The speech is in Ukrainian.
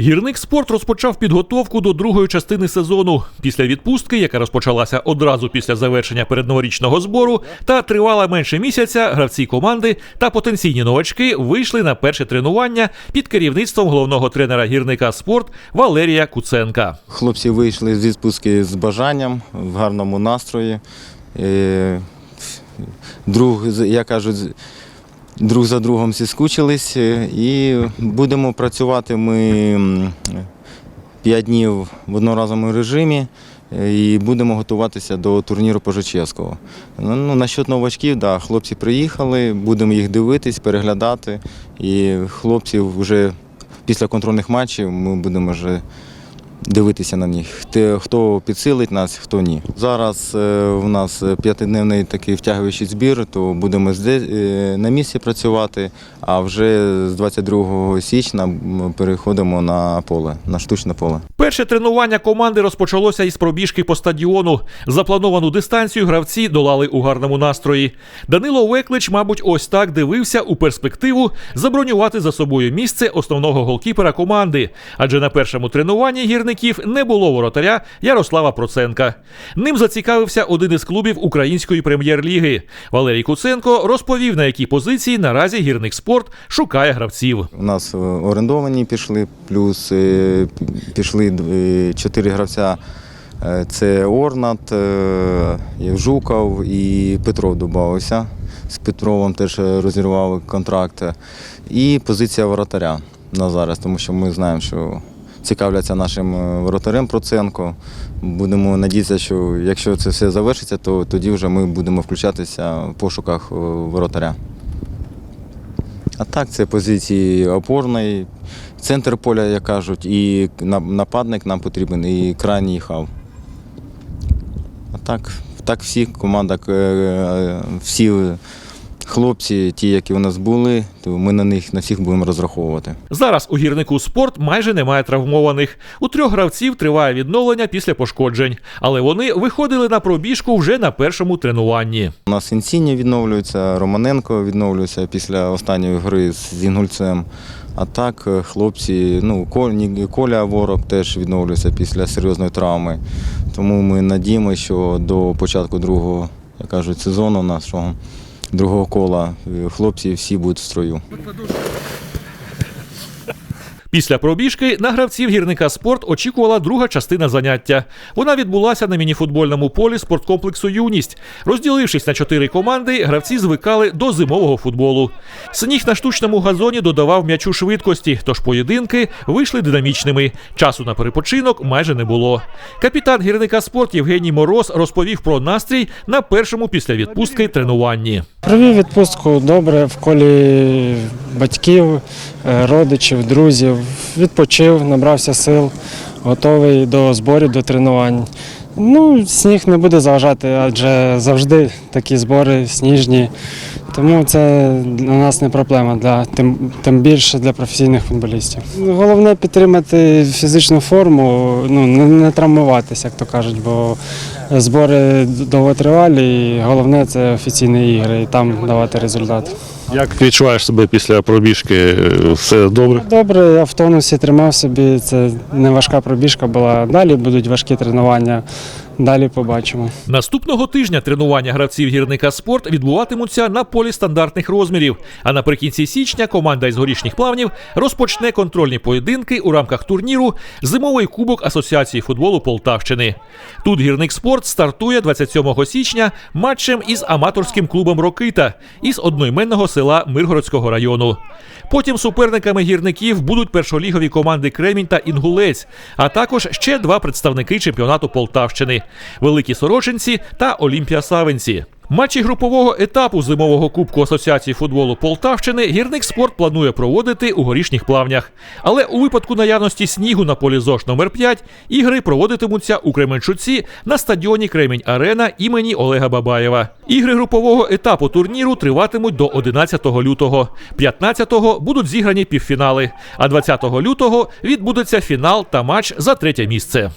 Гірник спорт розпочав підготовку до другої частини сезону. Після відпустки, яка розпочалася одразу після завершення передноворічного збору, та тривала менше місяця, гравці команди та потенційні новачки вийшли на перше тренування під керівництвом головного тренера гірника спорт Валерія Куценка. Хлопці вийшли з відпустки з бажанням, в гарному настрої. Е, Друг, я кажу, з- друг за другом всі скучились е, і будемо працювати ми м, п'ять днів в одноразовому режимі е, і будемо готуватися до турніру Пожичевського. Ну, ну, насчет новачків, да, хлопці приїхали, будемо їх дивитись, переглядати. І хлопців вже після контрольних матчів ми будемо вже дивитися на них. Хто- підсилить нас, хто ні. Зараз е, у нас п'ятидневний такий втягуючий збір, то будемо е, на місці працювати, а вже з 22 січня переходимо на поле, на штучне поле. Перше тренування команди розпочалося із пробіжки по стадіону. Заплановану дистанцію гравці долали у гарному настрої. Данило Веклич, мабуть, ось так дивився у перспективу забронювати за собою місце основного голкіпера команди, адже на першому тренуванні гірників не було воротаря Ярослава Проценка. Ним зацікавився один із клубів української прем'єр-ліги. Валерій Куценко розповів, на якій позиції наразі гірник спорт шукає гравців. У нас е, орендовані пішли, плюс е, пішли е, чотири гравця. Це Орнат, Жуков і Петров додався. З Петровим теж розірвали контракт. І позиція воротаря на зараз, тому що ми знаємо, що цікавляться нашим е, воротарем Проценко. Будемо надіятися, що якщо це все завершиться, то тоді вже ми будемо включатися в пошуках е, воротаря. А так, це позиції опорної, центр поля, як кажуть, і нападник нам потрібен, і крайній хав. А так, так всі команда, е, всі хлопці, ті, які у нас були, то ми на них на всіх будемо розраховувати. Зараз у гірнику спорт майже немає травмованих. У трьох гравців триває відновлення після пошкоджень, але вони виходили на пробіжку вже на першому тренуванні. У нас Інсіні відновлюється, Романенко відновлюється після останньої гри з Інгульцем. А так, е, хлопці, ну, Коля Ворог теж відновлюється після серйозної травми. Тому ми надіємося, що до початку другого, як кажуть, сезону нашого другого кола е, хлопці всі будуть в строю. Після пробіжки на гравців гірника спорт очікувала друга частина заняття. Вона відбулася на мініфутбольному полі спорткомплексу Юність. Розділившись на чотири команди, гравці звикали до зимового футболу. Сніг на штучному газоні додавав м'ячу швидкості, тож поєдинки вийшли динамічними. Часу на перепочинок майже не було. Капітан гірника спорт Євгеній Мороз розповів про настрій на першому після відпустки тренуванні. Провів відпустку добре в колі батьків, е, родичів, друзів. Відпочив, набрався сил, готовий до зборів, до тренувань. Ну, сніг не буде заважати, адже завжди такі збори сніжні. Тому це для нас не проблема, для, тим, тим більше для професійних футболістів. Головне підтримати фізичну форму, ну, не, не травмуватися, як то кажуть, бо збори довготривалі, і головне це офіційні ігри і там давати результат. Як відчуваєш себе після пробіжки? Все добре? Добре, я в тонусі тримав собі. Це не важка пробіжка була. Далі будуть важкі тренування. Далі побачимо. Наступного тижня тренування гравців гірника спорт відбуватимуться на полі стандартних розмірів. А наприкінці січня команда із горішніх плавнів розпочне контрольні поєдинки у рамках турніру Зимовий кубок Асоціації футболу Полтавщини. Тут гірник спорт стартує 27 січня матчем із аматорським клубом Рокита із одноіменного села Миргородського району. Потім суперниками гірників будуть першолігові команди Кремінь та Інгулець, а також ще два представники чемпіонату Полтавщини Великі Сорочинці та Олімпія Савинці. Матчі групового етапу зимового кубку Асоціації футболу Полтавщини гірник спорт планує проводити у горішніх плавнях. Але у випадку наявності снігу на полі ЗОШ номер 5 ігри проводитимуться у Кременчуці на стадіоні Кремінь Арена імені Олега Бабаєва. Ігри групового етапу турніру триватимуть до 11 лютого. 15-го будуть зіграні півфінали, а 20 лютого відбудеться фінал та матч за третє місце.